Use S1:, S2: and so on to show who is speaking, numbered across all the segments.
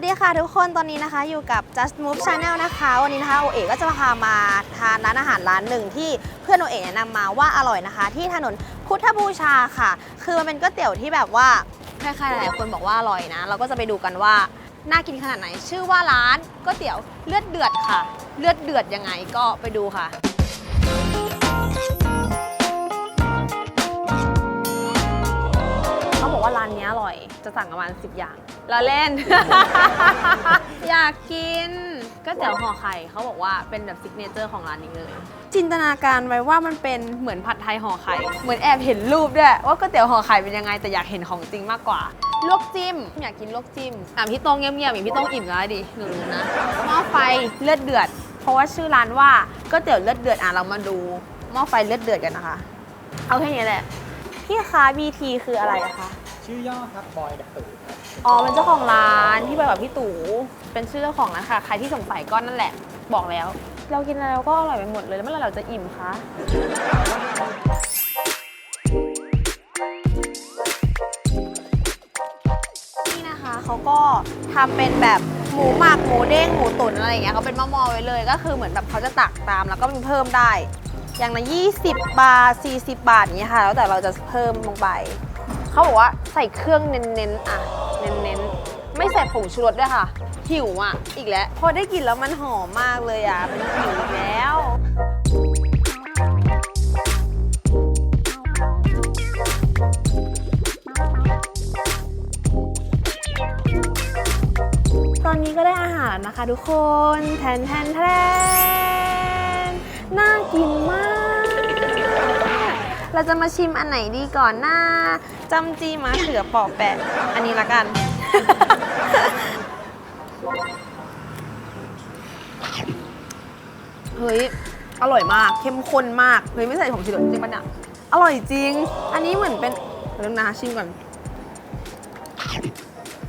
S1: วัสดีค่ะทุกคนตอนนี้นะคะอยู่กับ Just Move Channel นะคะ วันนี้นะคะโอเอ๋ก็จะพามาทานร้านอาหารร้านหนึ่งที่เพื่อนโอเอ๋แนะนำมาว่าอร่อยนะคะ ที่ถนนพุทธบูชาค่ะ คือมันเป็นก๋วยเตี๋ยวที่แบบว่าใครๆหลายๆคนบอกว่าอร่อยนะ เราก็จะไปดูกันว่าน่ากินขนาดไหน ชื่อว่าร้านก๋วยเตี๋ยวเลือดเดือดค่ะ เลือดเดือดยังไงก็ไปดูค่ะเขาบอกว่าร้านนี้อร่อยจะสั่งประมาณ10 อย่าง แล้วเล่น อยากกินก็เตี๋ยวห่อไข่เขาบอกว่าเป็นแบบซิกเนเจอร์ของร้านนี้เลย จินตนาการไว้ว่ามันเป็นเหมือนผัดไทยห่อไข่ เหมือนแอบเห็นรูปด้วยว่าก๋วยเตี๋ยวห่อไข่เป็นยังไงแต่อยากเห็นของจริงมากกว่า ลวกจิ้ม อยากกินลวกจิ้มอะพี่โต้งเงียบๆอย่างพี่โต้งอิ่มแล้วดิหนูรู้นะหม้อไฟเลือดเดือด เพราะว่าชื่อร้านว่าก๋วยเตี๋ยวเลือดเดือดอะเรามาดูหม้อไฟเลือดเดือดกันนะคะ เอาแค่นี้แหละพี่คะ BT คืออะไรอะคะ
S2: ชื่อย่อครับบอยดับตื่น
S1: อ๋อเป็นเจ้าของร้านที่ไปกับพี่ตู่เป็นชื่อเจ้าของร้านค่ะ ใครที่สงสัยก็นั่นแหละ บอกแล้ว เรากินอะไรเราก็อร่อยไปหมดเลยแล้วเมื่อไหร่เราจะอิ่มคะนี่นะคะเขาก็ทำเป็นแบบหมูหมักหมูเด้งหมูตุ๋นอะไรอย่างเงี้ยเขาเป็นหม้อๆไว้เลย ก็คือเหมือนแบบเขาจะตักตามแล้วก็มีเพิ่มได้ อย่างละ20 บาท 40 บาทอย่างเงี้ยค่ะ แล้วแต่เราจะเพิ่มลงไป เขาบอกว่าใส่เครื่องเน้นๆอะ เน้นๆ ไม่ใส่ผงชูรสด้วยค่ะ หิวอะ อีกแล้ว พอได้กลินแล้วมันหอมมากเลยอะเป็นหิวอีกแล้ว ตอนนี้ก็ได้อาหารนะคะทุกคน แทนแทนแทนน่ากินมาก เราจะมาชิมอันไหนดีก่อนหน้าจำจีมะเขือปอกแปะ อันนี้ละกัน เฮ้ย อร่อยมาก เข้มข้นมาก เฮ้ย ไม่ใส่ผงชูรสจริงปะเนี่ย อร่อยจริง อันนี้เหมือนเป็นเรื่องนะชิมก่อน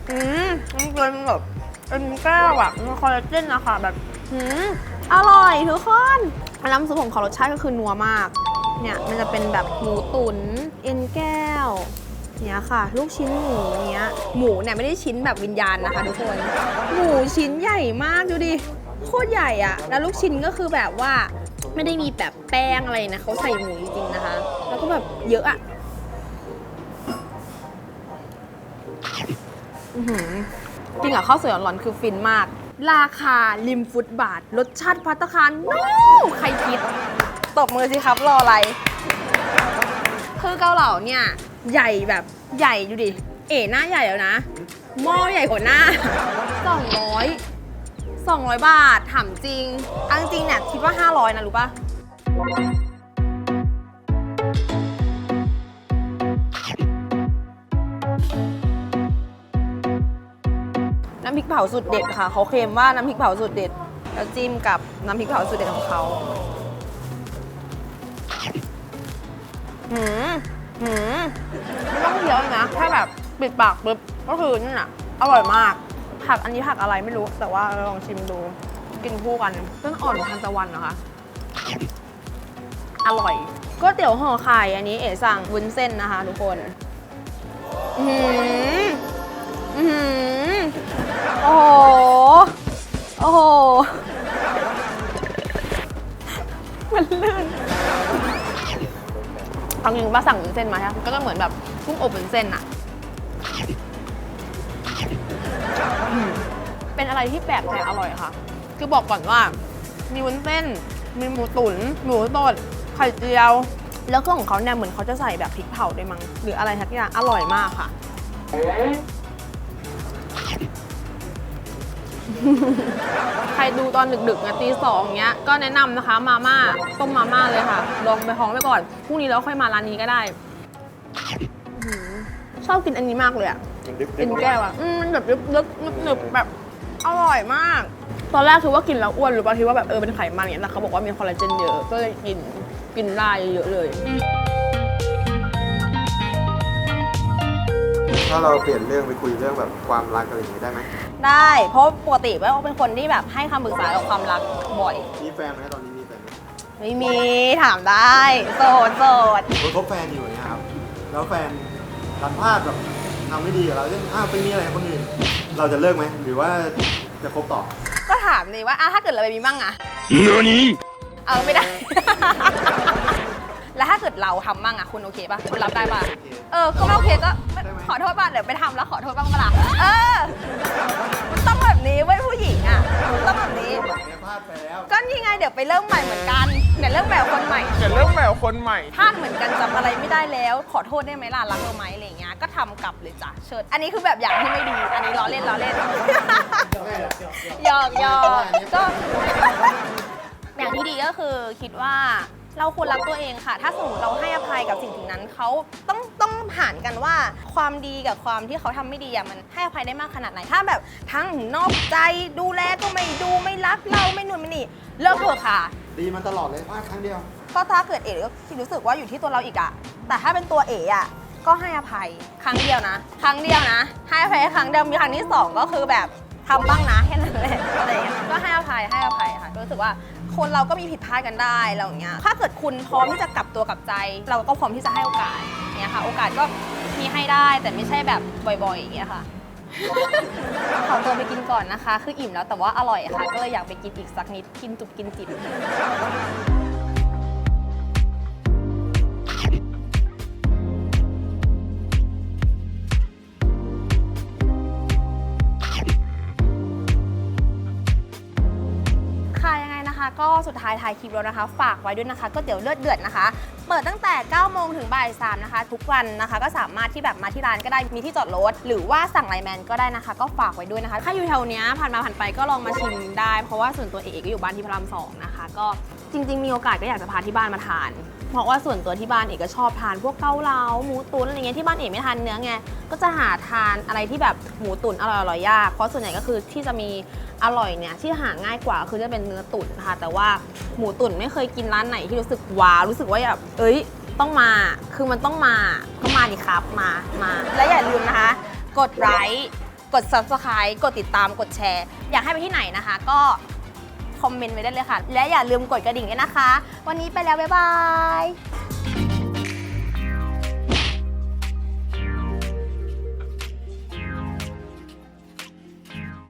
S1: อืมมันเป็นแบบเป็นแก้วอะมันคอลลาเจนนะคะแบบหืมอร่อยทุกคน น้ำซุปของเขารสชาติก็คือนัวมาก เนี่ยมันจะเป็นแบบหมูตุ๋นเอ็นแก้วเนี่ยค่ะ ลูกชิ้นหมูเนี้ยหมูเนี่ยไม่ได้ชิ้นแบบวิญญาณนะคะทุกคน หมูชิ้นใหญ่มากดูดิโคตรใหญ่อะแล้วลูกชิ้นก็คือแบบว่าไม่ได้มีแบบแป้งอะไรนะเขาใส่หมูจริงๆนะคะ แล้วก็แบบเยอะอะอือหือกินกับข้าวสวยร้อนๆคือฟินมาก ราคาริมฟุตบาท รสชาติพัตตาคารน้ใครคิด ตบมือสิครับ รออะไร คือเกาเหลาเนี่ย ใหญ่แบบใหญ่ดูดิ เอ๋หน้าใหญ่แล้วนะ หม้อใหญ่กว่าหน้า 200 200 บาท ถามจริงเอังจริงเนี่ยคิดว่า 500 นะรู้ปะน้ำพริกเผาสุดเด็ดค่ะ เขาเคลมว่าน้ำพริกเผาสุดเด็ด แล้วจิ้มกับน้ำพริกเผาสุดเด็ดของเขา หืมหืมไม่ต้องเคี้ยวเลยนะ แค่แบบปิดปากปุ๊บก็คือนั่นน่ะ อร่อยมาก ผักอันนี้ผักอะไรไม่รู้ แต่ว่าลองชิมดู กินคู่กันต้นอ่อนทานตะวันเหรอคะ อร่อยก๋วยเตี๋ยวห่อไข่อันนี้เอ๋สั่งวุ้นเส้นนะคะ ทุกคน อืม เอาจริงว่าสั่งวุ้นเส้นมาใช่ไหมก็จะเหมือนแบบกุ้งอบวุ้นเส้นอะเป็นอะไรที่แปลกแต่อร่อยค่ะ คือบอกก่อนว่า มีวุ้นเส้น มีหมูตุ๋นหมูสดไข่เจียว แล้วก็ของเขาเนี่ยเหมือนเขาจะใส่แบบพริกเผาด้วยมั้งหรืออะไรทักอย่างอร่อยมากค่ะ ใครดูตอนดึกๆนะตีสองเงี้ย ก็แนะนำนะคะ มาม่าต้มมาม่าเลยค่ะ ลองไปท้องไปก่อน พรุ่งนี้เราค่อยมาร้านนี้ก็ได้อื้อหือชอบกินอันนี้มากเลยอะ กินแก้วอะอืมมันแบบลึกๆหนึบๆแบบ อร่อยมาก ตอนแรกคือว่ากินแล้วอ้วนหรือเปล่าคิดว่าแบบเออเป็นไขมันเนี่ยแต่เขาบอกว่ามีคอลลาเจนเยอะ ก็เลยกินกินได้เยอะเลย
S2: ถ้าเราเปลี่ยนเรื่องไปคุยเรื่องแบบความรักอะไรอย่างนี้ได้ไหม
S1: ได้ เพราะปกติแม่เป็นคนที่แบบให้คำปรึกษากับความรักบ่อย
S2: มีแฟนไหมตอนนี้มีแฟนไหม
S1: ไม่มีถามได้ โสดโสด
S2: คนคบแฟนอยู่เนี่ยครับแล้วแฟนทำพลาดแบบทำไม่ดีกับเราเช่นอ้าวไปมีอะไรกับคนอื่นเเราจะเลิกไหมหรือว่าจะคบต่อ
S1: ก็ถามเลยว่าอะถ้าเกิดเราไปมีบ้างอะ
S3: 何
S1: เออไม่ได้ แล้วถ้าเกิดเราทำบ้างอะคุณโอเคป่ะคุณรับได้ป่ะ
S2: โอเค
S1: เออก็ไม่โอเคก็
S2: ใช่ไหม
S1: ขอโทษป่ะเดี๋ยวไปทำแล้วขอโทษบ้างเปะล่าเออมันต้องแบบนี้เว้ยผู้หญิงอะมันต้องแบบนี้
S2: หลังเนี่ยพลาดไปแล้ว
S1: ก็นี่ไงเดี๋ยวไปเริ่มใหม่เหมือนกันเดี๋ยวเริ่มแบบคนใหม่
S3: จะเริ่มแมวคนใหม่
S1: พลาดเหมือนกันจำอะไรไม่ได้แล้ว ขอโทษได้ไหมล่ะรักเราไหมอะไรอย่างเงี้ยก็ทำกลับเลยจ้ะเชิญอันนี้คือแบบอย่างที่ไม่ดี อันนี้ล้อเล่นล้อเล่นหยอกหยอกก็ อย่างที่ดีก็คือคิดว่า เราควรรักตัวเองค่ะ ถ้าสมมติเราให้อภัยกับสิ่งสิ่งนั้นเขาต้องต้องหารกันว่าความดีกับความที่เขาทำไม่ดีอะมันให้อภัยได้มากขนาดไหน ถ้าแบบทั้งนอกใจดูแลก็ไม่ดูไม่รักเราไม่นู่นไม่นี่เลิกเถอะค่ะ
S2: ดีมันตลอดเลยพลาดครั้งเดียว
S1: ก็ถ้าเกิดเอ๋ก็คิดรู้สึกว่าอยู่ที่ตัวเราอีกอะแต่ถ้าเป็นตัวเอ๋อะก็ให้อภัยครั้งเดียวนะ ครั้งเดียวนะ ให้อภัยครั้งเดียวมีครั้งที่สองก็คือแบบทำบ้างนะแค่นั้นแหละอะไรอย่างเงี้ยก็ให้อภัยให้อภัยค่ะรู้สึกว่า คนเราก็มีผิดพลาดกันได้เราอย่างเงี้ยถ้าเกิดคุณพร้อมที่จะกลับตัวกลับใจ เราก็พร้อมที่จะให้โอกาสเนี้ยค่ะ โอกาสก็มีให้ได้แต่ไม่ใช่แบบบ่อยๆอย่างเงี้ยค่ะขอตัวไปกินก่อนนะคะ คืออิ่มแล้วแต่ว่าอร่อยค่ะ ก็เลยอยากไปกินอีกสักนิดกินจุบกินจิบ ก็สุดท้ายท้ายคลิปแล้วนะคะ ฝากไว้ด้วยนะคะก๋วยเตี๋ยวเลือดเดือดนะคะ เปิดตั้งแต่ 9 โมงถึงบ่าย3นะคะ ทุกวันนะคะ ก็สามารถที่แบบมาที่ร้านก็ได้มีที่จอดรถ หรือว่าสั่งไลน์แมนก็ได้นะคะ ก็ฝากไว้ด้วยนะคะ ถ้าอยู่แถวเนี้ยผ่านมาผ่านไปก็ลองมาชิมได้ เพราะว่าส่วนตัวเอกก็อยู่บ้านที่พระรามสองนะคะ ก็ จริง ๆ มีโอกาสก็อยากจะพาที่บ้านมาทาน เพราะว่าส่วนตัวที่บ้านเอกก็ชอบทาน พวกเกาเหลาหมูตุ๋นอะไรเงี้ยที่บ้านเอกไม่ทานเนื้อไงก็จะหาทานอะไรที่แบบหมูตุ๋นอร่อยๆยาก เพราะส่วนใหญ่ก็คือที่จะมีอร่อยเนี่ยที่หาง่ายกว่าคือจะเป็นเนื้อตุ๋นนะคะแต่ว่าหมูตุ๋นไม่เคยกินร้านไหนที่รู้สึกว้าวรู้สึกว่าแบบเอ้ยต้องมา คือมันต้องมาก็มาดิครับมามา และอย่าลืมนะคะ กดไลค์กด subscribe กดติดตามกดแชร์ อยากให้ไปที่ไหนนะคะ ก็ คอมเมนต์ไว้ได้เลยค่ะ และอย่าลืมกดกระดิ่งด้วยนะคะ วันนี้ไปแล้ว บ๊ายบาย